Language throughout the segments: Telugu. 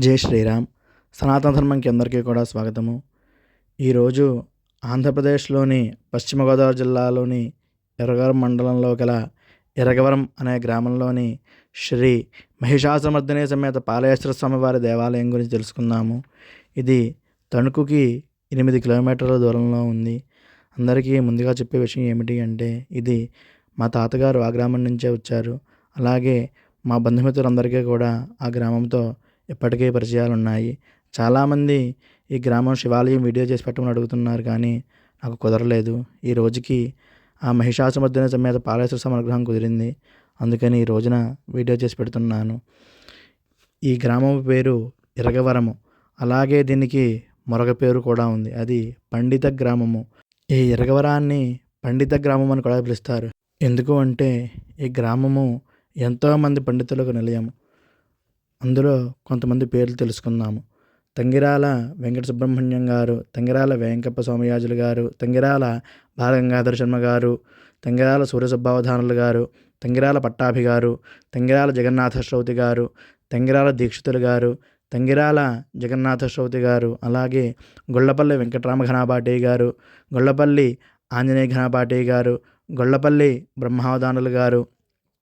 జై శ్రీరామ్. సనాతన ధర్మంకి అందరికీ కూడా స్వాగతము. ఈరోజు ఆంధ్రప్రదేశ్లోని పశ్చిమ గోదావరి జిల్లాలోని ఎరగవరం మండలంలో గల ఎరగవరం అనే గ్రామంలోని శ్రీ మహిషాసురమర్దిని సమేత పాలయేశ్వర స్వామివారి దేవాలయం గురించి తెలుసుకుందాము. ఇది తణుకుకి ఎనిమిది కిలోమీటర్ల దూరంలో ఉంది. అందరికీ ముందుగా చెప్పే విషయం ఏమిటి అంటే ఇది మా తాతగారు ఆ గ్రామం నుంచే వచ్చారు. అలాగే మా బంధుమిత్రులందరికీ కూడా ఆ గ్రామంతో ఇప్పటికే పరిచయాలు ఉన్నాయి చాలామంది ఈ గ్రామం శివాలయం వీడియో చేసి పెట్టమని అడుగుతున్నారు కానీ నాకు కుదరలేదు. ఈ రోజుకి ఆ మహిషాసుమర్దిని సమేత పాలేశ్వర సమగ్రహం కుదిరింది. అందుకని ఈ రోజున వీడియో చేసి పెడుతున్నాను. ఈ గ్రామం పేరు ఇరగవరము. అలాగే దీనికి మరొక పేరు కూడా ఉంది. అది పండిత గ్రామము. ఈ ఇరగవరాన్ని పండిత గ్రామం అని కూడా పిలుస్తారు. ఎందుకు అంటే ఈ గ్రామము ఎంతోమంది పండితులకు నిలయం. అందులో కొంతమంది పేర్లు తెలుసుకుందాము. తంగిరాల వెంకట సుబ్రహ్మణ్యం గారు తంగిరాల వెంకప్ప సోమయాజులు గారు తంగిరాల బాలగంగాధర శర్మ గారు తంగిరాల సూర్యసుబ్బావధానులు గారు తంగిరాల పట్టాభి గారు తంగిరాల జగన్నాథ శ్రౌతి గారు తంగిరాల దీక్షితులు గారు తంగిరాల జగన్నాథ శ్రౌతి గారు అలాగే గొల్లపల్లి వెంకటరామ ఘనాపాటి గారు గొల్లపల్లి ఆంజనేయ ఘనాపాటి గారు గొల్లపల్లి బ్రహ్మావధానులు గారు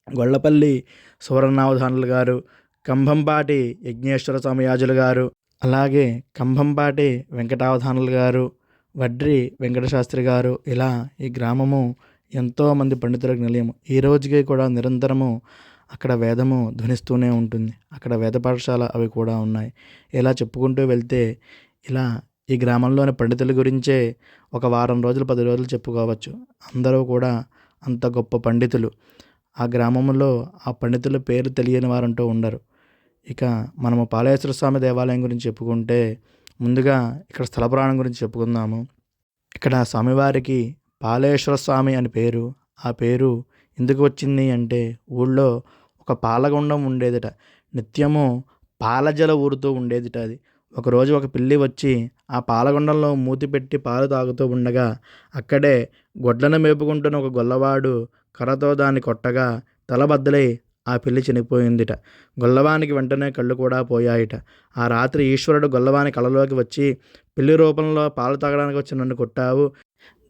గొల్లపల్లి సువర్ణావధానులు గారు కంభంపాటి యజ్ఞేశ్వర స్వామియాజులు గారు అలాగే కంభంపాటి వెంకటావధానులు గారు వడ్రి వెంకటశాస్త్రి గారు ఇలా ఈ గ్రామము ఎంతోమంది పండితులకు నిలయం ఈ రోజుకి కూడా నిరంతరము అక్కడ వేదము ధ్వనిస్తూనే ఉంటుంది. అక్కడ వేద పాఠశాల అవి కూడా ఉన్నాయి. ఇలా చెప్పుకుంటూ వెళ్తే ఇలా ఈ గ్రామంలోని పండితుల గురించే ఒక వారం రోజులు పది రోజులు చెప్పుకోవచ్చు. అందరూ కూడా అంత గొప్ప పండితులు. ఆ గ్రామంలో ఆ పండితుల పేరు తెలియని వారంటూ ఉండరు. ఇక మనము పాలేశ్వర స్వామి దేవాలయం గురించి చెప్పుకుంటే ముందుగా ఇక్కడ స్థల పురాణం గురించి చెప్పుకుందాము. ఇక్కడ స్వామివారికి పాలేశ్వర స్వామి అని పేరు. ఆ పేరు ఎందుకు వచ్చింది అంటే ఊళ్ళో ఒక పాలగుండం ఉండేదిట. నిత్యము పాలజల ఊరుతూ ఉండేదిట అది. ఒకరోజు ఒక పిల్లి వచ్చి ఆ పాలగుండంలో మూతి పెట్టి పాలు తాగుతూ ఉండగా అక్కడే గొడ్లను మేపుకుంటున్న ఒక గొల్లవాడు కర్రతో దాన్ని కొట్టగా తలబద్దలై ఆ పిల్లి చనిపోయిందిట. గొల్లవానికి వెంటనే కళ్ళు కూడా పోయాయిట. ఆ రాత్రి ఈశ్వరుడు గొల్లవాని కళలోకి వచ్చి పిల్లి రూపంలో పాలు తాగడానికి వచ్చి నన్ను కొట్టావు.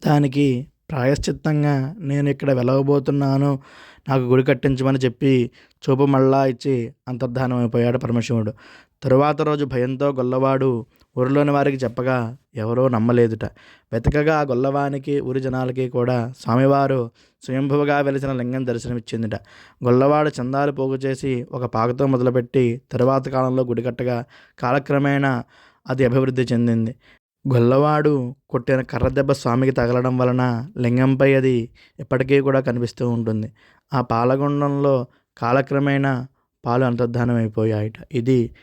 దానికి ప్రాయశ్చిత్తంగా నేను ఇక్కడ వెలవబోతున్నాను. నాకు గుడి కట్టించమని చెప్పి చూపు మళ్ళా ఇచ్చి అంతర్ధానం అయిపోయాడు పరమశివుడు. తరువాత రోజు భయంతో గొల్లవాడు ఊరిలోని వారికి చెప్పగా ఎవరో నమ్మలేదుట. వెతకగా ఆ గొల్లవానికి ఊరి జనాలకి కూడా స్వామివారు స్వయంభువుగా వెలిసిన లింగం దర్శనమిచ్చిందిట. గొల్లవాడు చందాలు పోగు చేసి ఒక పాకతో మొదలుపెట్టి తరువాత కాలంలో గుడి కట్టగా కాలక్రమేణా అది అభివృద్ధి చెందింది. గొల్లవాడు కొట్టిన కర్ర దెబ్బ స్వామికి తగలడం వలన లింగంపై అది ఇప్పటికీ కూడా కనిపిస్తూ ఉంటుంది. ఆ పాలగుండంలో కాలక్రమేణా పాలు అంతర్ధానం అయిపోయాయిట ఇది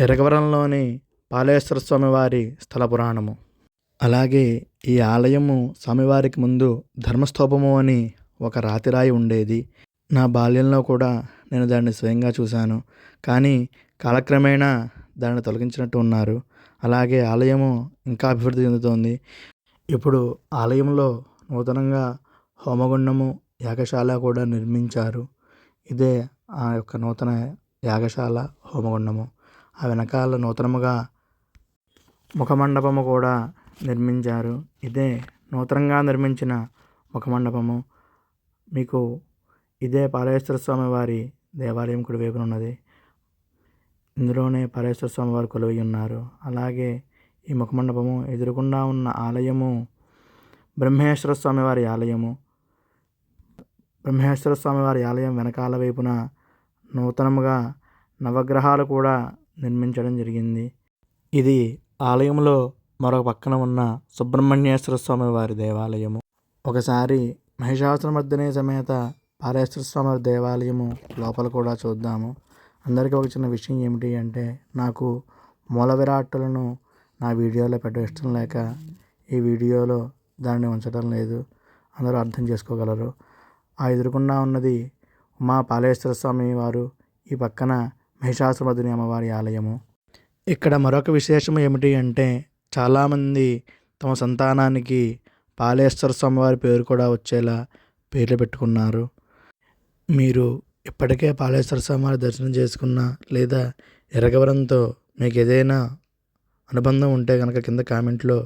ఎరగవరంలోని పాలేశ్వర స్వామివారి స్థల పురాణము. అలాగే ఈ ఆలయము స్వామివారికి ముందు ధర్మస్తూపము అని ఒక రాతిరాయి ఉండేది. నా బాల్యంలో కూడా నేను దాన్ని స్వయంగా చూశాను. కానీ కాలక్రమేణా దాన్ని తొలగించినట్టు ఉన్నారు. అలాగే ఆలయము ఇంకా అభివృద్ధి చెందుతోంది. ఇప్పుడు ఆలయంలో నూతనంగా హోమగుండము యాగశాల కూడా నిర్మించారు. ఇదే ఆ యొక్క నూతన యాగశాల హోమగుండము. ఆ వెనకాల నూతనముగా ముఖమండపము కూడా నిర్మించారు. ఇదే నూతనంగా నిర్మించిన ముఖమండపము. మీకు ఇదే పాలేశ్వర స్వామి వారి దేవాలయం కుడివైపున ఉన్నది. ఇందులోనే పాలేశ్వర స్వామి వారు కొలువై ఉన్నారు. అలాగే ఈ ముఖమండపము ఎదురుకుండా ఉన్న ఆలయము బ్రహ్మేశ్వర స్వామి వారి ఆలయము. బ్రహ్మేశ్వర స్వామి వారి ఆలయం వెనకాల వైపున నూతనముగా నవగ్రహాలు కూడా నిర్మించడం జరిగింది. ఇది ఆలయంలో మరొక పక్కన ఉన్న సుబ్రహ్మణ్యేశ్వర స్వామి వారి దేవాలయము. ఒకసారి మహిషాసురమర్దిని సమేత పాలేశ్వర స్వామి దేవాలయము లోపల కూడా చూద్దాము. అందరికీ ఒక చిన్న విషయం ఏమిటి అంటే నాకు మూల విరాట్టులను నా వీడియోలో పెట్టడం ఇష్టం లేక ఈ వీడియోలో దాన్ని ఉంచడం లేదు. అందరూ అర్థం చేసుకోగలరు. ఆ ఎదురుకుండా ఉన్నది ఉమా పాలేశ్వర స్వామి వారు ఈ పక్కన మహిషాసురమర్దిని అమ్మవారి ఆలయము. ఇక్కడ మరొక విశేషం ఏమిటి అంటే చాలామంది తమ సంతానానికి పాలేశ్వర స్వామివారి పేరు కూడా వచ్చేలా పేర్లు పెట్టుకున్నారు. మీరు ఇప్పటికే పాలేశ్వర స్వామి వారి దర్శనం చేసుకున్న లేదా ఎరగవరంతో మీకు ఏదైనా అనుబంధం ఉంటే కనుక కింద కామెంట్లో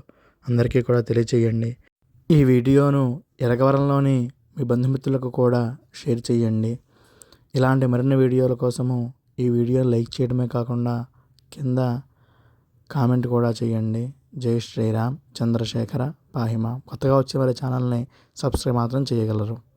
అందరికీ కూడా తెలియచేయండి. ఈ వీడియోను ఎరగవరంలోని మీ బంధుమిత్రులకు కూడా షేర్ చేయండి. ఇలాంటి మరిన్ని వీడియోల కోసము ఈ వీడియో లైక్ చేయడమే కాకుండా కింద కామెంట్ కూడా చేయండి. జై శ్రీరామ్ చంద్రశేఖర పాహిమ. కొత్తగా వచ్చే వారి ఛానల్ని సబ్స్క్రైబ్ మాత్రం చేయగలరు.